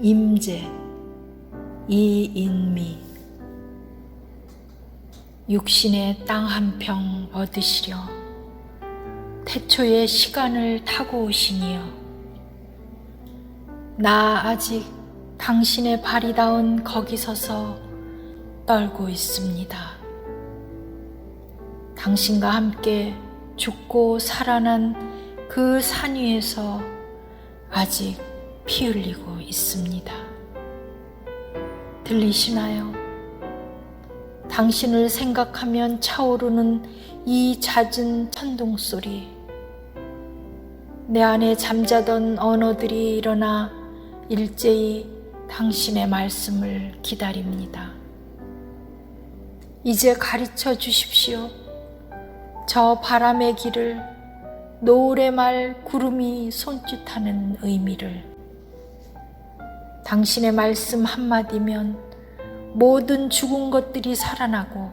임재, 이인미 육신의 땅 한 평 얻으시려 태초의 시간을 타고 오시니여 나 아직 당신의 발이 닿은 거기 서서 떨고 있습니다. 당신과 함께 죽고 살아난 그 산 위에서 아직 피 흘리고 있습니다. 들리시나요? 당신을 생각하면 차오르는 이 잦은 천둥 소리. 내 안에 잠자던 언어들이 일어나 일제히 당신의 말씀을 기다립니다. 이제 가르쳐 주십시오. 저 바람의 길을 노을의 말 구름이 손짓하는 의미를 당신의 말씀 한마디면 모든 죽은 것들이 살아나고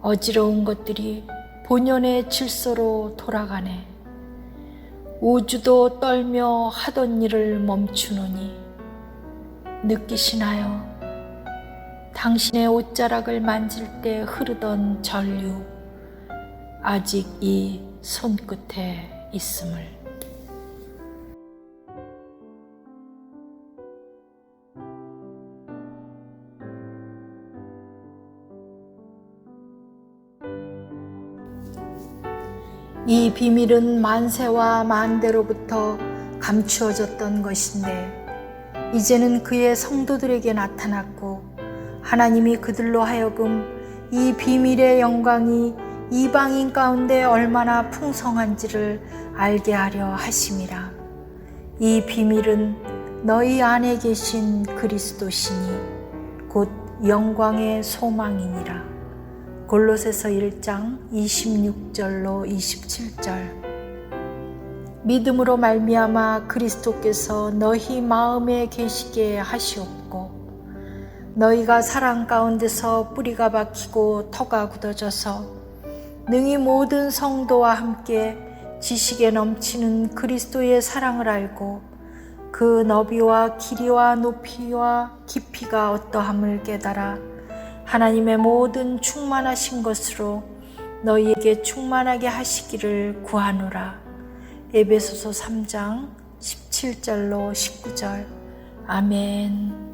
어지러운 것들이 본연의 질서로 돌아가네. 우주도 떨며 하던 일을 멈추노니 느끼시나요? 당신의 옷자락을 만질 때 흐르던 전류 아직 이 손끝에 있음을. 이 비밀은 만세와 만대로부터 감추어졌던 것인데 이제는 그의 성도들에게 나타났고 하나님이 그들로 하여금 이 비밀의 영광이 이방인 가운데 얼마나 풍성한지를 알게 하려 하심이라. 이 비밀은 너희 안에 계신 그리스도시니 곧 영광의 소망이니라. 골로새서 1장 26절로 27절. 믿음으로 말미암아 그리스도께서 너희 마음에 계시게 하시옵고 너희가 사랑 가운데서 뿌리가 박히고 터가 굳어져서 능히 모든 성도와 함께 지식에 넘치는 그리스도의 사랑을 알고 그 너비와 길이와 높이와 깊이가 어떠함을 깨달아 하나님의 모든 충만하신 것으로 너희에게 충만하게 하시기를 구하노라. 에베소서 3장 17절로 19절. 아멘.